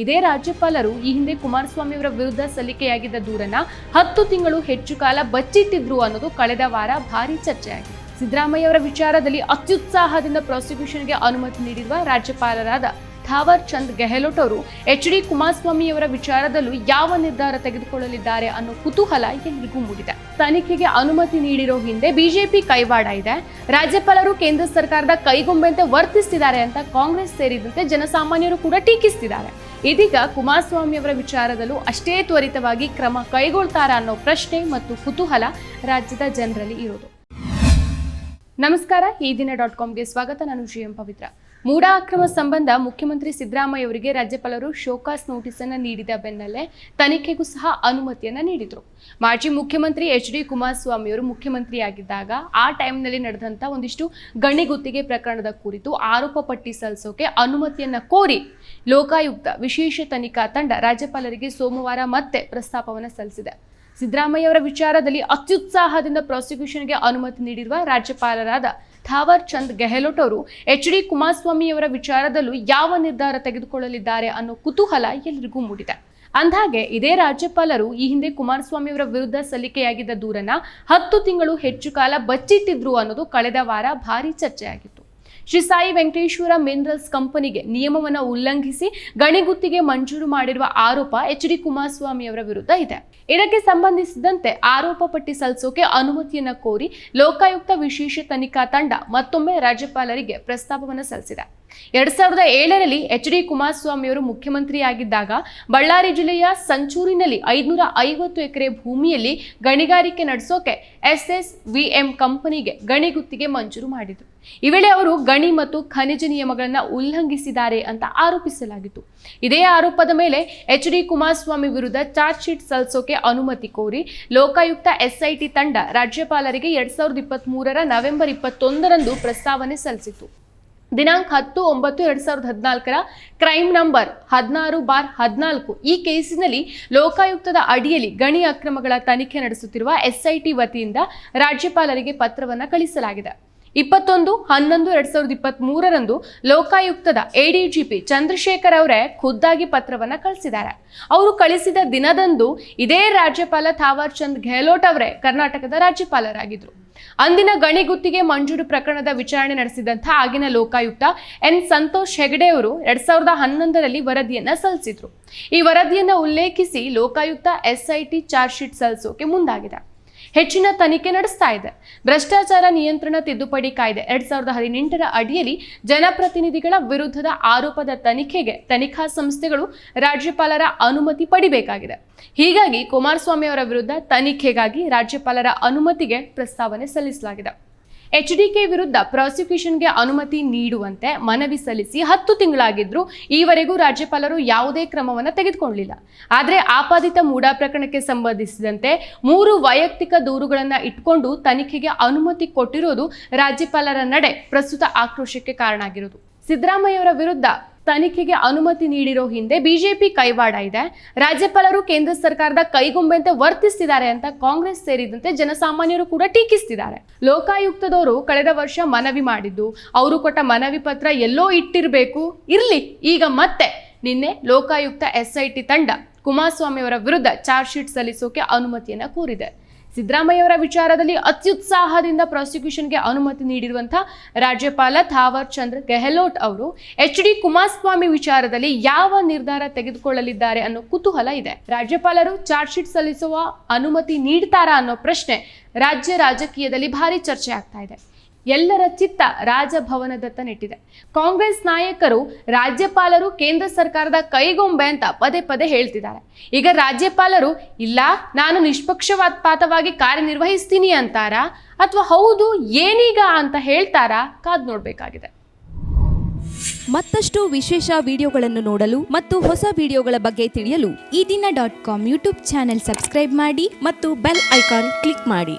ಇದೇ ರಾಜ್ಯಪಾಲರು ಈ ಹಿಂದೆ ಕುಮಾರಸ್ವಾಮಿ ಅವರ ವಿರುದ್ಧ ಸಲ್ಲಿಕೆಯಾಗಿದ್ದ ದೂರನ್ನ ಹತ್ತು ತಿಂಗಳು ಹೆಚ್ಚು ಕಾಲ ಬಚ್ಚಿಟ್ಟಿದ್ರು ಅನ್ನೋದು ಕಳೆದ ವಾರ ಭಾರಿ ಚರ್ಚೆಯಾಗಿದೆ. ಸಿದ್ದರಾಮಯ್ಯ ಅವರ ವಿಚಾರದಲ್ಲಿ ಅತ್ಯುತ್ಸಾಹದಿಂದ ಪ್ರಾಸಿಕ್ಯೂಷನ್ಗೆ ಅನುಮತಿ ನೀಡಿರುವ ರಾಜ್ಯಪಾಲರಾದ ಥಾವರ್ ಚಂದ್ ಗೆಹ್ಲೋಟ್ ಅವರು, ಎಚ್ ಡಿ ಕುಮಾರಸ್ವಾಮಿ ಅವರ ವಿಚಾರದಲ್ಲೂ ಯಾವ ನಿರ್ಧಾರ ತೆಗೆದುಕೊಳ್ಳಲಿದ್ದಾರೆ ಅನ್ನೋ ಕುತೂಹಲ ಎಲ್ರಿಗೂ ಮೂಡಿದೆ. ತನಿಖೆಗೆ ಅನುಮತಿ ನೀಡಿರೋ ಹಿಂದೆ ಬಿಜೆಪಿ ಕೈವಾಡ ಇದೆ. ರಾಜ್ಯಪಾಲರು ಕೇಂದ್ರ ಸರ್ಕಾರದ ಕೈಗೊಂಬೆಂತೆ ವರ್ತಿಸ್ತಿದ್ದಾರೆ ಅಂತ ಕಾಂಗ್ರೆಸ್ ಸೇರಿದಂತೆ ಜನಸಾಮಾನ್ಯರು ಕೂಡ ಟೀಕಿಸ್ತಿದ್ದಾರೆ. ಇದೀಗ ಕುಮಾರಸ್ವಾಮಿ ಅವರ ವಿಚಾರದಲ್ಲೂ ಅಷ್ಟೇ ತ್ವರಿತವಾಗಿ ಕ್ರಮ ಕೈಗೊಳ್ತಾರಾ ಅನ್ನೋ ಪ್ರಶ್ನೆ ಮತ್ತು ಕುತೂಹಲ ರಾಜ್ಯದ ಜನರಲ್ಲಿ ಇರೋದು. ನಮಸ್ಕಾರ, ಈ ದಿನ ಡಾಟ್ ಕಾಮ್ಗೆ ಸ್ವಾಗತ. ನಾನು ಜಿ ಎಂ ಪವಿತ್ರ. ಮೂಡ ಅಕ್ರಮ ಸಂಬಂಧ ಮುಖ್ಯಮಂತ್ರಿ ಸಿದ್ದರಾಮಯ್ಯ ಅವರಿಗೆ ರಾಜ್ಯಪಾಲರು ಶೋಕಾಸ್ ನೋಟಿಸ್ ಅನ್ನು ನೀಡಿದ ಬೆನ್ನಲ್ಲೇ ತನಿಖೆಗೂ ಸಹ ಅನುಮತಿಯನ್ನ ನೀಡಿದರು. ಮಾಜಿ ಮುಖ್ಯಮಂತ್ರಿ ಎಚ್ ಡಿ ಕುಮಾರಸ್ವಾಮಿ ಅವರು ಮುಖ್ಯಮಂತ್ರಿಯಾಗಿದ್ದಾಗ ಆ ಟೈಮ್ನಲ್ಲಿ ನಡೆದಂತ ಒಂದಿಷ್ಟು ಗಣಿಗುತ್ತಿಗೆ ಪ್ರಕರಣದ ಕುರಿತು ಆರೋಪ ಪಟ್ಟಿ ಸಲ್ಲಿಸೋಕೆ ಅನುಮತಿಯನ್ನ ಕೋರಿ ಲೋಕಾಯುಕ್ತ ವಿಶೇಷ ತನಿಖಾ ತಂಡ ರಾಜ್ಯಪಾಲರಿಗೆ ಸೋಮವಾರ ಮತ್ತೆ ಪ್ರಸ್ತಾಪವನ್ನು ಸಲ್ಲಿಸಿದೆ. ಸಿದ್ದರಾಮಯ್ಯ ಅವರ ವಿಚಾರದಲ್ಲಿ ಅತ್ಯುತ್ಸಾಹದಿಂದ ಪ್ರಾಸಿಕ್ಯೂಷನ್ಗೆ ಅನುಮತಿ ನೀಡಿರುವ ರಾಜ್ಯಪಾಲರಾದ ಥಾವರ್ ಚಂದ್ ಗೆಹ್ಲೋಟ್ ಅವರು ಎಚ್ ಡಿ ಕುಮಾರಸ್ವಾಮಿಯವರ ವಿಚಾರದಲ್ಲೂ ಯಾವ ನಿರ್ಧಾರ ತೆಗೆದುಕೊಳ್ಳಲಿದ್ದಾರೆ ಅನ್ನೋ ಕುತೂಹಲ ಎಲ್ಲರಿಗೂ ಮೂಡಿದೆ. ಅಂದ್ಹಾಗೆ, ಇದೇ ರಾಜ್ಯಪಾಲರು ಈ ಹಿಂದೆ ಕುಮಾರಸ್ವಾಮಿ ಅವರ ವಿರುದ್ಧ ಸಲ್ಲಿಕೆಯಾಗಿದ್ದ ದೂರನ್ನ ಹತ್ತು ತಿಂಗಳು ಹೆಚ್ಚು ಕಾಲ ಬಚ್ಚಿಟ್ಟಿದ್ರು ಅನ್ನೋದು ಕಳೆದ ವಾರ ಭಾರಿ ಚರ್ಚೆಯಾಗಿತ್ತು. ಶ್ರೀ ಸಾಯಿ ವೆಂಕಟೇಶ್ವರ ಮಿನರಲ್ಸ್ ಕಂಪನಿಗೆ ನಿಯಮವನ್ನು ಉಲ್ಲಂಘಿಸಿ ಗಣಿಗುತ್ತಿಗೆ ಮಂಜೂರು ಮಾಡಿರುವ ಆರೋಪ ಎಚ್ ಡಿ ಕುಮಾರಸ್ವಾಮಿ ಅವರ ವಿರುದ್ಧ ಇದೆ. ಇದಕ್ಕೆ ಸಂಬಂಧಿಸಿದಂತೆ ಆರೋಪ ಪಟ್ಟಿ ಸಲ್ಲಿಸೋಕೆ ಅನುಮತಿಯನ್ನು ಕೋರಿ ಲೋಕಾಯುಕ್ತ ವಿಶೇಷ ತನಿಖಾ ತಂಡ ಮತ್ತೊಮ್ಮೆ ರಾಜ್ಯಪಾಲರಿಗೆ ಪ್ರಸ್ತಾಪವನ್ನು ಸಲ್ಲಿಸಿದೆ. ಎರಡ್ ಸಾವಿರದ ಏಳರಲ್ಲಿ ಎಚ್ ಡಿ ಕುಮಾರಸ್ವಾಮಿ ಅವರು ಮುಖ್ಯಮಂತ್ರಿಯಾಗಿದ್ದಾಗ ಬಳ್ಳಾರಿ ಜಿಲ್ಲೆಯ ಸಂಚೂರಿನಲ್ಲಿ ಐದುನೂರ ಐವತ್ತು ಎಕರೆ ಭೂಮಿಯಲ್ಲಿ ಗಣಿಗಾರಿಕೆ ನಡೆಸೋಕೆ ಎಸ್ ಎಸ್ ವಿ ಎಂ ಕಂಪನಿಗೆ ಗಣಿಗುತ್ತಿಗೆ ಮಂಜೂರು ಮಾಡಿದ್ರು. ಈ ವೇಳೆ ಅವರು ಗಣಿ ಮತ್ತು ಖನಿಜ ನಿಯಮಗಳನ್ನು ಉಲ್ಲಂಘಿಸಿದ್ದಾರೆ ಅಂತ ಆರೋಪಿಸಲಾಗಿತ್ತು. ಇದೇ ಆರೋಪದ ಮೇಲೆ ಎಚ್ ಡಿ ಕುಮಾರಸ್ವಾಮಿ ವಿರುದ್ಧ ಚಾರ್ಜ್ ಶೀಟ್ ಸಲ್ಲಿಸೋಕೆ ಅನುಮತಿ ಕೋರಿ ಲೋಕಾಯುಕ್ತ ಎಸ್ಐಟಿ ತಂಡ ರಾಜ್ಯಪಾಲರಿಗೆ ಎರಡ್ ಸಾವಿರದ ಇಪ್ಪತ್ತ್ ಮೂರರ ನವೆಂಬರ್ ಇಪ್ಪತ್ತೊಂದರಂದು ಪ್ರಸ್ತಾವನೆ ಸಲ್ಲಿಸಿತು ದಿನಾಂಕ ಹತ್ತು, ಒಂಬತ್ತು, ಎರಡ್ ಸಾವಿರದ ಹದಿನಾಲ್ಕರ ಕ್ರೈಮ್ ನಂಬರ್ ಹದಿನಾರು ಬಾರ್ ಹದಿನಾಲ್ಕು. ಈ ಕೇಸಿನಲ್ಲಿ ಲೋಕಾಯುಕ್ತದ ಅಡಿಯಲ್ಲಿ ಗಣಿ ಅಕ್ರಮಗಳ ತನಿಖೆ ನಡೆಸುತ್ತಿರುವ ಎಸ್ಐಟಿ ವತಿಯಿಂದ ರಾಜ್ಯಪಾಲರಿಗೆ ಪತ್ರವನ್ನು ಕಳಿಸಲಾಗಿದೆ. ಇಪ್ಪತ್ತೊಂದು, ಹನ್ನೊಂದು, ಎರಡ್ ಸಾವಿರದ ಇಪ್ಪತ್ತ್ ಮೂರರಂದು ಲೋಕಾಯುಕ್ತದ ಎಡಿಜಿಪಿ ಚಂದ್ರಶೇಖರ್ ಅವರೇ ಖುದ್ದಾಗಿ ಪತ್ರವನ್ನು ಕಳಿಸಿದ್ದಾರೆ. ಅವರು ಕಳಿಸಿದ ದಿನದಂದು ಇದೇ ರಾಜ್ಯಪಾಲ ಥಾವರ್ ಚಂದ್ ಗೆಹ್ಲೋಟ್ ಅವರೇ ಕರ್ನಾಟಕದ ರಾಜ್ಯಪಾಲರಾಗಿದ್ರು. ಅಂದಿನ ಗಣಿಗುತ್ತಿಗೆ ಮಂಜೂರು ಪ್ರಕರಣದ ವಿಚಾರಣೆ ನಡೆಸಿದಂತಹ ಆಗಿನ ಲೋಕಾಯುಕ್ತ ಎನ್ ಸಂತೋಷ್ ಹೆಗಡೆ ಅವರು ಎರಡ್ ಸಾವಿರದ ಹನ್ನೊಂದರಲ್ಲಿ ವರದಿಯನ್ನ ಸಲ್ಲಿಸಿದ್ರು. ಈ ವರದಿಯನ್ನ ಉಲ್ಲೇಖಿಸಿ ಲೋಕಾಯುಕ್ತ ಎಸ್ಐಟಿ ಚಾರ್ಜ್ ಶೀಟ್ ಸಲ್ಲಿಸೋಕೆ ಮುಂದಾಗಿದೆ. ಹೆಚ್ಚಿನ ತನಿಖೆ ನಡೆಸ್ತಾ ಇದೆ. ಭ್ರಷ್ಟಾಚಾರ ನಿಯಂತ್ರಣ ತಿದ್ದುಪಡಿ ಕಾಯ್ದೆ ಎರಡ್ ಸಾವಿರದ ಹದಿನೆಂಟರ ಅಡಿಯಲ್ಲಿ ಜನಪ್ರತಿನಿಧಿಗಳ ವಿರುದ್ಧದ ಆರೋಪದ ತನಿಖೆಗೆ ತನಿಖಾ ಸಂಸ್ಥೆಗಳು ರಾಜ್ಯಪಾಲರ ಅನುಮತಿ ಪಡಿಬೇಕಾಗಿದೆ. ಹೀಗಾಗಿ ಕುಮಾರಸ್ವಾಮಿ ಅವರ ವಿರುದ್ಧ ತನಿಖೆಗಾಗಿ ರಾಜ್ಯಪಾಲರ ಅನುಮತಿಗೆ ಪ್ರಸ್ತಾವನೆ ಸಲ್ಲಿಸಲಾಗಿದೆ. ಎಚ್ಡಿಕೆ ವಿರುದ್ಧ ಪ್ರಾಸಿಕ್ಯೂಷನ್ಗೆ ಅನುಮತಿ ನೀಡುವಂತೆ ಮನವಿ ಸಲ್ಲಿಸಿ ಹತ್ತು ತಿಂಗಳಾಗಿದ್ರು, ಈವರೆಗೂ ರಾಜ್ಯಪಾಲರು ಯಾವುದೇ ಕ್ರಮವನ್ನು ತೆಗೆದುಕೊಳ್ಳಲಿಲ್ಲ. ಆದರೆ ಆಪಾದಿತ ಮೂಡಾ ಪ್ರಕರಣಕ್ಕೆ ಸಂಬಂಧಿಸಿದಂತೆ ಮೂರು ವೈಯಕ್ತಿಕ ದೂರುಗಳನ್ನು ಇಟ್ಕೊಂಡು ತನಿಖೆಗೆ ಅನುಮತಿ ಕೊಟ್ಟಿರೋದು ರಾಜ್ಯಪಾಲರ ನಡೆ ಪ್ರಸ್ತುತ ಆಕ್ರೋಶಕ್ಕೆ ಕಾರಣ ಆಗಿರೋದು. ಸಿದ್ದರಾಮಯ್ಯವರ ವಿರುದ್ಧ ತನಿಖೆಗೆ ಅನುಮತಿ ನೀಡಿರೋ ಹಿಂದೆ ಬಿಜೆಪಿ ಕೈವಾಡ ಇದೆ. ರಾಜ್ಯಪಾಲರು ಕೇಂದ್ರ ಸರ್ಕಾರದ ಕೈಗೊಂಬೆಂತೆ ವರ್ತಿಸ್ತಿದ್ದಾರೆ ಅಂತ ಕಾಂಗ್ರೆಸ್ ಸೇರಿದಂತೆ ಜನಸಾಮಾನ್ಯರು ಕೂಡ ಟೀಕಿಸ್ತಿದ್ದಾರೆ. ಲೋಕಾಯುಕ್ತದವರು ಕಳೆದ ವರ್ಷ ಮನವಿ ಮಾಡಿದ್ದು, ಅವರು ಕೊಟ್ಟ ಮನವಿ ಪತ್ರ ಎಲ್ಲೋ ಇಟ್ಟಿರಬೇಕು, ಇರ್ಲಿ, ಈಗ ಮತ್ತೆ. ನಿನ್ನೆ ಲೋಕಾಯುಕ್ತ ಎಸ್ಐಟಿ ತಂಡ ಕುಮಾರಸ್ವಾಮಿ ಅವರ ವಿರುದ್ಧ ಚಾರ್ಜ್ ಶೀಟ್ ಸಲ್ಲಿಸೋಕೆ ಅನುಮತಿಯನ್ನ ಕೋರಿದೆ. ಸಿದ್ದರಾಮಯ್ಯ ಅವರ ವಿಚಾರದಲ್ಲಿ ಅತ್ಯುತ್ಸಾಹದಿಂದ ಪ್ರಾಸಿಕ್ಯೂಷನ್ಗೆ ಅನುಮತಿ ನೀಡಿರುವಂತಹ ರಾಜ್ಯಪಾಲ ಥಾವರ್ ಚಂದ್ರ ಗೆಹ್ಲೋಟ್ ಅವರು ಎಚ್ ಡಿ ಕುಮಾರಸ್ವಾಮಿ ವಿಚಾರದಲ್ಲಿ ಯಾವ ನಿರ್ಧಾರ ತೆಗೆದುಕೊಳ್ಳಲಿದ್ದಾರೆ ಅನ್ನೋ ಕುತೂಹಲ ಇದೆ. ರಾಜ್ಯಪಾಲರು ಚಾರ್ಜ್ ಶೀಟ್ ಸಲ್ಲಿಸುವ ಅನುಮತಿ ನೀಡ್ತಾರಾ ಅನ್ನೋ ಪ್ರಶ್ನೆ ರಾಜ್ಯ ರಾಜಕೀಯದಲ್ಲಿ ಭಾರಿ ಚರ್ಚೆ ಆಗ್ತಾ ಇದೆ. ಎಲ್ಲರ ಚಿತ್ತ ರಾಜಭವನದತ್ತ ನೆಟ್ಟಿದೆ ಕಾಂಗ್ರೆಸ್ ನಾಯಕರು ರಾಜ್ಯಪಾಲರು ಕೇಂದ್ರ ಸರ್ಕಾರದ ಕೈಗೊಂಬೆ ಅಂತ ಪದೇ ಪದೇ ಹೇಳ್ತಿದ್ದಾರೆ. ಈಗ ರಾಜ್ಯಪಾಲರು, ಇಲ್ಲ, ನಾನು ನಿಷ್ಪಕ್ಷಪಾತವಾಗಿ ಕಾರ್ಯನಿರ್ವಹಿಸ್ತೀನಿ ಅಂತಾರಾ? ಅಥವಾ ಹೌದು, ಏನೀಗ ಅಂತ ಹೇಳ್ತಾರಾ? ಕಾದ್ ನೋಡ್ಬೇಕಾಗಿದೆ. ಮತ್ತಷ್ಟು ವಿಶೇಷ ವಿಡಿಯೋಗಳನ್ನು ನೋಡಲು ಮತ್ತು ಹೊಸ ವಿಡಿಯೋಗಳ ಬಗ್ಗೆ ತಿಳಿಯಲು ಈ ದಿನ dot com YouTube channel subscribe ಮಾಡಿ ಮತ್ತು ಬೆಲ್ ಐಕಾನ್ ಕ್ಲಿಕ್ ಮಾಡಿ.